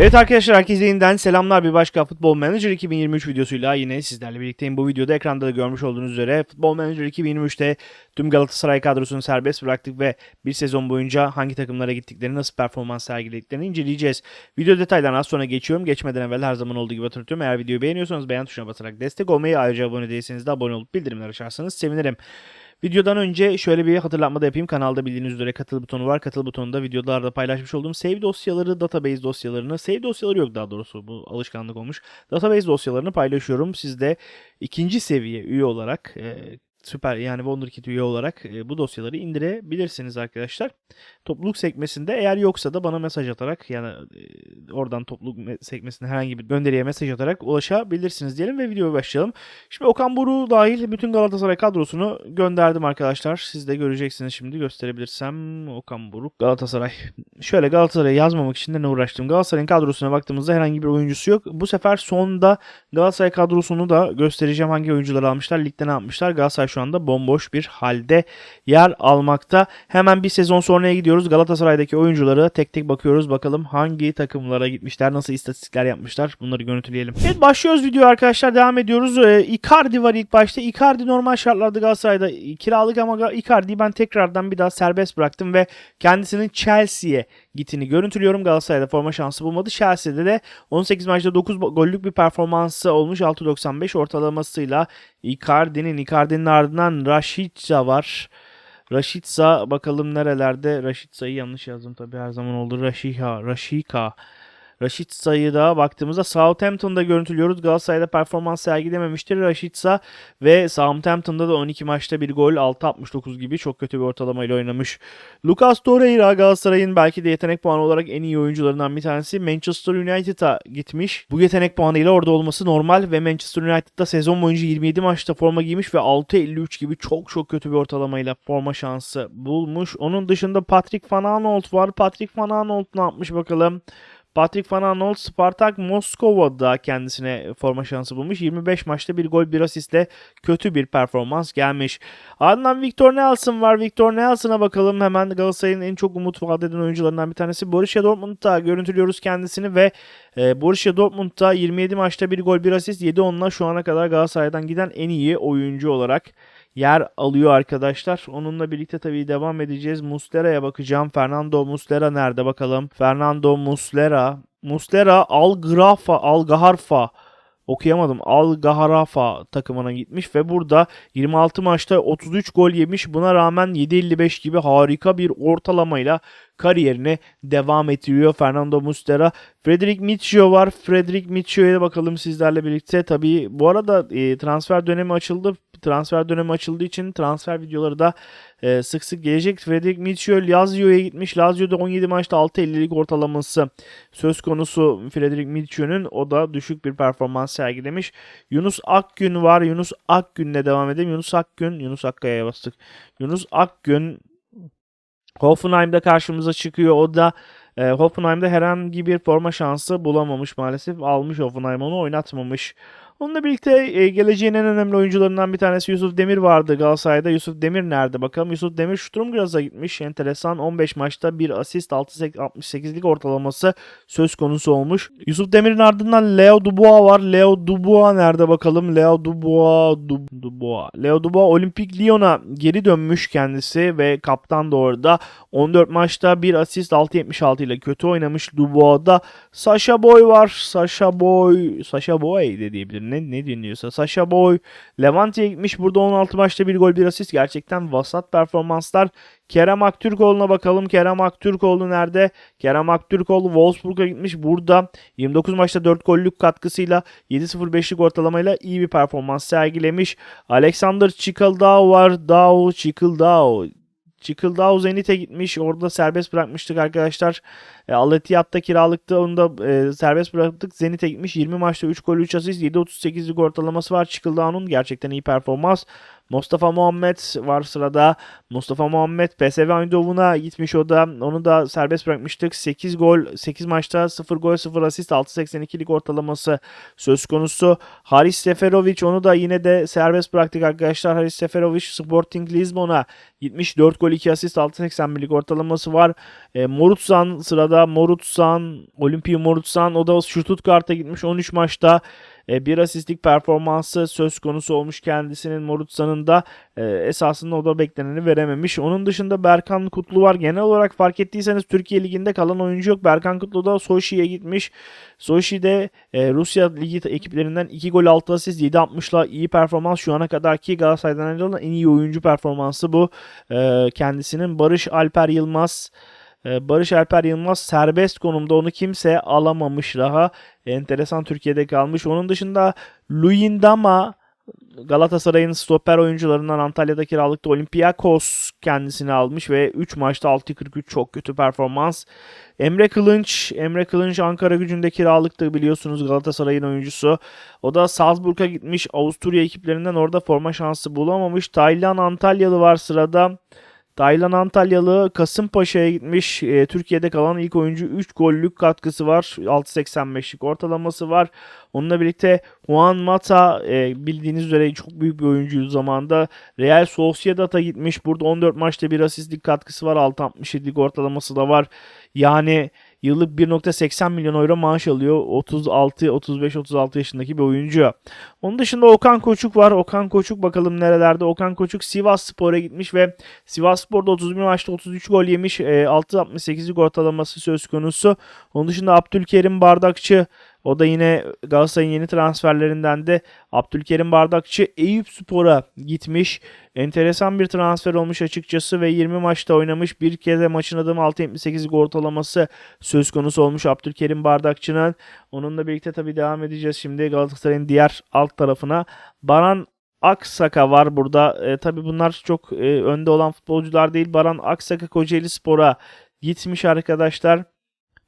Evet arkadaşlar herkese yeniden selamlar bir başka Futbol Manager 2023 videosuyla yine sizlerle birlikteyim. Bu videoda ekranda da görmüş olduğunuz üzere Futbol Manager 2023'te tüm Galatasaray kadrosunu serbest bıraktık ve bir sezon boyunca hangi takımlara gittiklerini, nasıl performans sergilediklerini inceleyeceğiz. Video detaylarına az sonra geçiyorum. Geçmeden evvel her zaman olduğu gibi hatırlatıyorum. Eğer videoyu beğeniyorsanız beğen tuşuna basarak destek olmayı, ayrıca abone değilseniz de abone olup bildirimler açarsanız sevinirim. Videodan önce şöyle bir hatırlatma da yapayım. Kanalda bildiğiniz üzere katıl butonu var. Katıl butonunda videolarda paylaşmış olduğum save dosyaları, database dosyalarını, save dosyaları yok daha doğrusu bu alışkanlık olmuş. Database dosyalarını paylaşıyorum. Siz de ikinci seviye üye olarak e, süper yani Wonderkit üye olarak e, bu dosyaları indirebilirsiniz arkadaşlar. Topluluk sekmesinde eğer yoksa da bana mesaj atarak yani e, oradan topluluk me- sekmesine herhangi bir gönderiye mesaj atarak ulaşabilirsiniz diyelim ve videoya başlayalım. Şimdi Okan Buruk dahil bütün Galatasaray kadrosunu gönderdim arkadaşlar. Siz de göreceksiniz şimdi gösterebilirsem Okan Buruk Galatasaray. Şöyle Galatasaray'ı yazmamak için de ne uğraştım. Galatasaray'ın kadrosuna baktığımızda herhangi bir oyuncusu yok. Bu sefer sonda Galatasaray kadrosunu da göstereceğim hangi oyuncuları almışlar, ligde ne yapmışlar. Galatasaray şu anda bomboş bir halde yer almakta. Hemen bir sezon sonraya gidiyoruz. Galatasaray'daki oyuncuları tek tek bakıyoruz. Bakalım hangi takımlara gitmişler, nasıl istatistikler yapmışlar. Bunları görüntüleyelim. Evet başlıyoruz video arkadaşlar. Devam ediyoruz. Ee, Icardi var ilk başta. Icardi normal şartlarda Galatasaray'da kiralık ama Icardi'yi ben tekrardan bir daha serbest bıraktım ve kendisinin Chelsea'ye gittiğini görüntülüyorum. Galatasaray'da forma şansı bulmadı. Chelsea'de de 18 maçta 9 bo- gollük bir performansı olmuş. 6.95 ortalamasıyla Icardi'nin Icardi'nin ardından Rashica var. Rashica bakalım nerelerde. Rashica'yı yanlış yazdım tabii her zaman oldu. Rashiha, Rashika. Rashica'yı da baktığımızda Southampton'da görüntülüyoruz. Galatasaray'da performans sergilememiştir Rashica ve Southampton'da da 12 maçta bir gol 6.69 gibi çok kötü bir ortalamayla oynamış. Lucas Torreira Galatasaray'ın belki de yetenek puanı olarak en iyi oyuncularından bir tanesi. Manchester United'a gitmiş. Bu yetenek puanıyla orada olması normal ve Manchester United'da sezon boyunca 27 maçta forma giymiş ve 6.53 gibi çok çok kötü bir ortalamayla forma şansı bulmuş. Onun dışında Patrick Van Aanholt var. Patrick Van Aanholt ne yapmış bakalım. Patrick Van Aanholt Spartak Moskova'da kendisine forma şansı bulmuş. 25 maçta bir gol bir asistle kötü bir performans gelmiş. Ardından Victor Nelson var. Victor Nelson'a bakalım. Hemen Galatasaray'ın en çok umut vaat eden oyuncularından bir tanesi. Borussia Dortmund'da görüntülüyoruz kendisini ve e, Borussia Dortmund'da 27 maçta bir gol bir asist 7 onunla şu ana kadar Galatasaray'dan giden en iyi oyuncu olarak yer alıyor arkadaşlar. Onunla birlikte tabii devam edeceğiz. Muslera'ya bakacağım. Fernando Muslera nerede bakalım. Fernando Muslera. Muslera Algrafa, Algaharfa okuyamadım. Al Gaharafa takımına gitmiş ve burada 26 maçta 33 gol yemiş. Buna rağmen 7.55 gibi harika bir ortalamayla kariyerine devam ettiriyor Fernando Muslera. Frederic Mitchell var. Frederic Mitchell'e bakalım sizlerle birlikte. Tabii bu arada e, transfer dönemi açıldı. Transfer dönemi açıldığı için transfer videoları da e, sık sık gelecek. Frederic Mitchell Lazio'ya gitmiş. Lazio'da 17 maçta 6.50'lik ortalaması söz konusu Frederic Mitchell'ün. O da düşük bir performans sergilemiş. Yunus Akgün var. Yunus Akgün'le devam edelim. Yunus Akgün. Yunus Akkaya'ya bastık. Yunus Akgün Hoffenheim'da karşımıza çıkıyor. O da e, Hoffenheim'da herhangi bir forma şansı bulamamış maalesef. Almış Hoffenheim onu oynatmamış. Onunla birlikte e, geleceğin en önemli oyuncularından bir tanesi Yusuf Demir vardı Galatasaray'da. Yusuf Demir nerede bakalım. Yusuf Demir Sturmgraz'a gitmiş. Enteresan 15 maçta bir asist 68'lik ortalaması söz konusu olmuş. Yusuf Demir'in ardından Leo Dubois var. Leo Dubois nerede bakalım. Leo Dubois, Du- Dubois. Leo Dubois Olimpik Lyon'a geri dönmüş kendisi ve kaptan da orada. 14 maçta bir asist 6.76 ile kötü oynamış Dubois'da. Sasha Boy var. Sasha Boy, Sasha Boy de. Ne, ne dinliyorsa. Sasha Boy Levante'ye gitmiş. Burada 16 maçta bir gol bir asist. Gerçekten vasat performanslar. Kerem Aktürkoğlu'na bakalım. Kerem Aktürkoğlu nerede? Kerem Aktürkoğlu Wolfsburg'a gitmiş. Burada 29 maçta 4 gollük katkısıyla 7.05'lik ortalamayla iyi bir performans sergilemiş. Alexander Çikıldağ var. Dao Çikıldağ. Çikıldağ Zenit'e gitmiş. Orada serbest bırakmıştık arkadaşlar. E, Al Ittihad'da kiralıkta onu da e, serbest bıraktık. Zenit'e gitmiş. 20 maçta 3 gol 3 asist 7.38'lik ortalaması var. Çikıldağ'ın gerçekten iyi performans. Mustafa Muhammed var sırada. Mustafa Muhammed PSV Eindhoven'a gitmiş o da. Onu da serbest bırakmıştık. 8 gol, 8 maçta 0 gol, 0 asist, 6.82'lik ortalaması söz konusu. Haris Seferovic onu da yine de serbest bıraktık arkadaşlar. Haris Seferovic Sporting Lisbon'a gitmiş. 4 gol, 2 asist, 6.81'lik ortalaması var. E, Morutsan sırada. Morutsan, Olimpia Morutsan o da Stuttgart'a gitmiş. 13 maçta e, bir asistlik performansı söz konusu olmuş kendisinin Morutsan'ın da e, esasında o da bekleneni verememiş. Onun dışında Berkan Kutlu var. Genel olarak fark ettiyseniz Türkiye Ligi'nde kalan oyuncu yok. Berkan Kutlu da Sochi'ye gitmiş. Sochi'de e, Rusya Ligi ekiplerinden 2 gol 6 asist 7.60'la iyi performans şu ana kadarki Galatasaray'dan ayrılan en iyi oyuncu performansı bu. Kendisinin Barış Alper Yılmaz Barış Alper Yılmaz serbest konumda onu kimse alamamış daha. Enteresan Türkiye'de kalmış. Onun dışında Luyendama Galatasaray'ın stoper oyuncularından Antalya'da kiralıkta Olympiakos kendisini almış ve 3 maçta 6.43 çok kötü performans. Emre Kılınç, Emre Kılınç Ankara gücünde kiralıktı biliyorsunuz Galatasaray'ın oyuncusu. O da Salzburg'a gitmiş Avusturya ekiplerinden orada forma şansı bulamamış. Taylan Antalyalı var sırada. Taylan Antalyalı Kasımpaşa'ya gitmiş. E, Türkiye'de kalan ilk oyuncu 3 gollük katkısı var. 6.85'lik ortalaması var. Onunla birlikte Juan Mata e, bildiğiniz üzere çok büyük bir oyuncuydu zamanında. Real Sociedad'a gitmiş. Burada 14 maçta bir asistlik katkısı var. 6.67'lik ortalaması da var. Yani yıllık 1.80 milyon euro maaş alıyor. 36, 35, 36 yaşındaki bir oyuncu. Onun dışında Okan Koçuk var. Okan Koçuk bakalım nerelerde. Okan Koçuk Sivas Spor'a gitmiş ve Sivas Spor'da 31 maçta 33 gol yemiş. E, 6.68'lik ortalaması söz konusu. Onun dışında Abdülkerim Bardakçı o da yine Galatasaray'ın yeni transferlerinden de Abdülkerim Bardakçı Eyüp Spor'a gitmiş. Enteresan bir transfer olmuş açıkçası ve 20 maçta oynamış. Bir kez maçın adımı 6.78'lik ortalaması söz konusu olmuş Abdülkerim Bardakçı'nın. Onunla birlikte tabii devam edeceğiz şimdi Galatasaray'ın diğer alt tarafına. Baran Aksaka var burada. E, tabii bunlar çok e, önde olan futbolcular değil. Baran Aksaka Kocaeli Spor'a gitmiş arkadaşlar.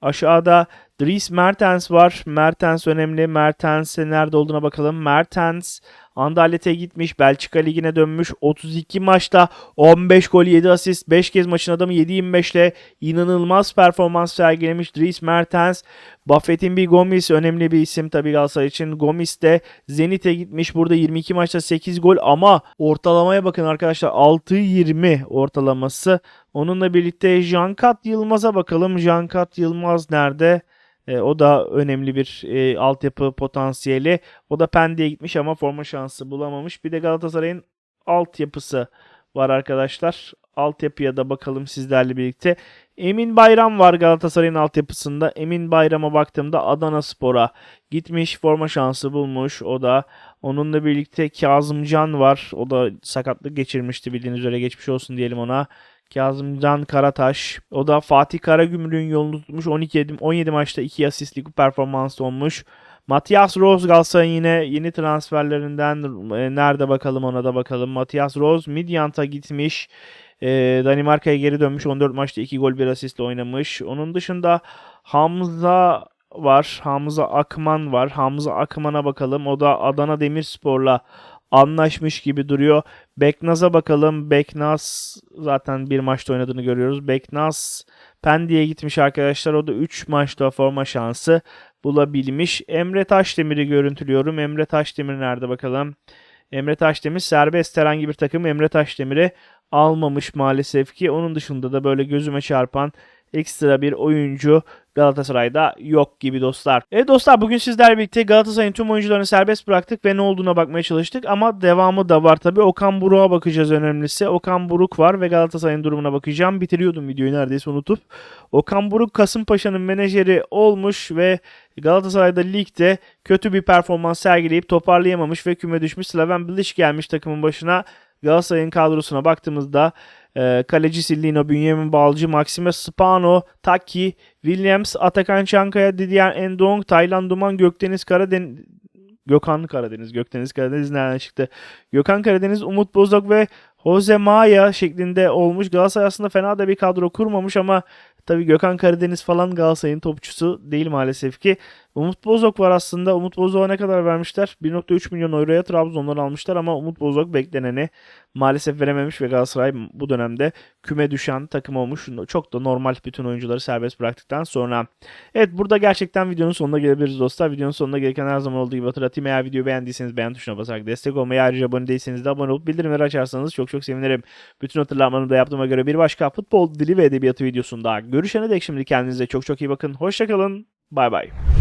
Aşağıda Dries Mertens var. Mertens önemli. Mertens'e nerede olduğuna bakalım. Mertens Anderlet'e gitmiş. Belçika Ligi'ne dönmüş. 32 maçta 15 gol 7 asist. 5 kez maçın adamı 7-25 ile inanılmaz performans sergilemiş Dries Mertens. Buffett'in bir Gomis önemli bir isim tabii Galatasaray için. Gomis de Zenit'e gitmiş. Burada 22 maçta 8 gol ama ortalamaya bakın arkadaşlar. 6-20 ortalaması. Onunla birlikte Jankat Yılmaz'a bakalım. Jankat Yılmaz nerede? E, o da önemli bir e, altyapı potansiyeli. O da Pendik'e gitmiş ama forma şansı bulamamış. Bir de Galatasaray'ın altyapısı var arkadaşlar. Altyapıya da bakalım sizlerle birlikte. Emin Bayram var Galatasaray'ın altyapısında. Emin Bayram'a baktığımda Adana Spor'a gitmiş. Forma şansı bulmuş. O da onunla birlikte Kazımcan var. O da sakatlık geçirmişti bildiğiniz üzere geçmiş olsun diyelim ona. Kazımcan Karataş. O da Fatih Karagümrük'ün yolunu tutmuş. 12 17 maçta 2 asistlik performans olmuş. Matias Rose Galatasaray'ın yine yeni transferlerinden e, nerede bakalım ona da bakalım. Matias Rose Midyant'a gitmiş. E, Danimarka'ya geri dönmüş. 14 maçta 2 gol 1 asistle oynamış. Onun dışında Hamza var. Hamza Akman var. Hamza Akman'a bakalım. O da Adana Demirspor'la anlaşmış gibi duruyor. Beknaz'a bakalım. Beknaz zaten bir maçta oynadığını görüyoruz. Beknaz Pendik'e gitmiş arkadaşlar. O da 3 maçta forma şansı bulabilmiş. Emre Taşdemir'i görüntülüyorum. Emre Taşdemir nerede bakalım? Emre Taşdemir serbest herhangi bir takım Emre Taşdemir'i almamış maalesef ki. Onun dışında da böyle gözüme çarpan ekstra bir oyuncu Galatasaray'da yok gibi dostlar. Evet dostlar bugün sizlerle birlikte Galatasaray'ın tüm oyuncularını serbest bıraktık ve ne olduğuna bakmaya çalıştık. Ama devamı da var tabi. Okan Buruk'a bakacağız önemlisi. Okan Buruk var ve Galatasaray'ın durumuna bakacağım. Bitiriyordum videoyu neredeyse unutup. Okan Buruk Kasımpaşa'nın menajeri olmuş ve Galatasaray'da ligde kötü bir performans sergileyip toparlayamamış ve küme düşmüş. Slaven Bilic gelmiş takımın başına. Galatasaray'ın kadrosuna baktığımızda e, kaleci Sillino, Bünyamin Balcı, Maxime Spano, Taki, Williams, Atakan Çankaya, Didier Endong, Taylan Duman, Gökdeniz Karadeniz Gökhan Karadeniz, Gökdeniz Karadeniz nereden çıktı? Gökhan Karadeniz, Umut Bozok ve Jose Maya şeklinde olmuş. Galatasaray aslında fena da bir kadro kurmamış ama tabii Gökhan Karadeniz falan Galatasaray'ın topçusu değil maalesef ki. Umut Bozok var aslında. Umut Bozok'a ne kadar vermişler? 1.3 milyon euroya Trabzon'dan almışlar ama Umut Bozok bekleneni maalesef verememiş ve Galatasaray bu dönemde küme düşen takım olmuş. Çok da normal bütün oyuncuları serbest bıraktıktan sonra. Evet burada gerçekten videonun sonuna gelebiliriz dostlar. Videonun sonuna gelirken her zaman olduğu gibi hatırlatayım. Eğer videoyu beğendiyseniz beğen tuşuna basarak destek olmayı ayrıca abone değilseniz de abone olup bildirimleri açarsanız çok çok sevinirim. Bütün hatırlatmalarımı da yaptığıma göre bir başka futbol dili ve edebiyatı videosunda görüşene dek şimdi kendinize çok çok iyi bakın. Hoşçakalın. Bay bay.